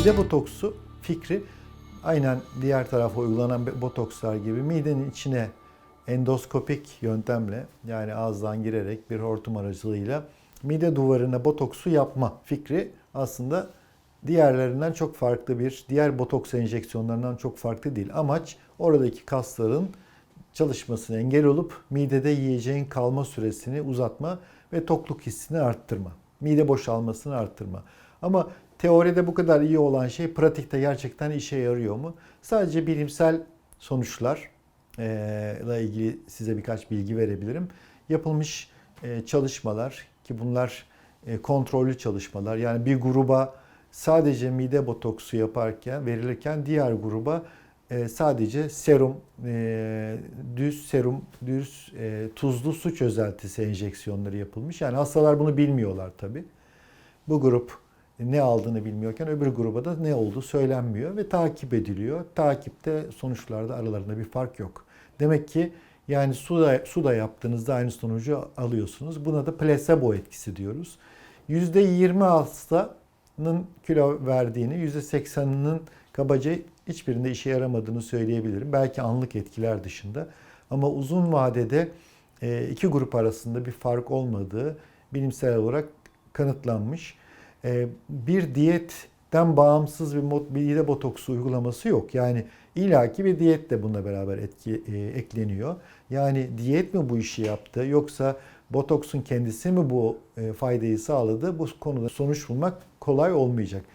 Mide botoksu fikri aynen diğer tarafa uygulanan botokslar gibi midenin içine endoskopik yöntemle yani ağızdan girerek bir hortum aracılığıyla mide duvarına botoksu yapma fikri aslında diğerlerinden çok farklı bir, diğer botoks enjeksiyonlarından çok farklı değil. Amaç oradaki kasların çalışmasına engel olup midede yiyeceğin kalma süresini uzatma ve tokluk hissini arttırma. Mide boşalmasını arttırma. Ama teoride bu kadar iyi olan şey pratikte gerçekten işe yarıyor mu? Sadece bilimsel sonuçlar ile ilgili size birkaç bilgi verebilirim. Yapılmış çalışmalar ki bunlar kontrollü çalışmalar. Yani bir gruba sadece mide botoksu yaparken verilirken diğer gruba sadece serum, düz serum, düz tuzlu su çözeltisi enjeksiyonları yapılmış. Yani hastalar bunu bilmiyorlar tabii. Bu grup ne aldığını bilmiyorken öbür gruba da ne olduğu söylenmiyor ve takip ediliyor. Takipte sonuçlarda aralarında bir fark yok. Demek ki yani suda, suda yaptığınızda aynı sonucu alıyorsunuz. Buna da plasebo etkisi diyoruz. %20 hastanın kilo verdiğini, %80'inin kabaca hiçbirinde işe yaramadığını söyleyebilirim. Belki anlık etkiler dışında. Ama uzun vadede e, iki grup arasında bir fark olmadığı bilimsel olarak kanıtlanmış. E, Bir diyetten bağımsız bir mide botoksu uygulaması yok. Yani illaki bir diyet de bununla beraber etki e, ekleniyor. Yani diyet mi bu işi yaptı yoksa botoksun kendisi mi bu e, faydayı sağladı? Bu konuda sonuç bulmak kolay olmayacak.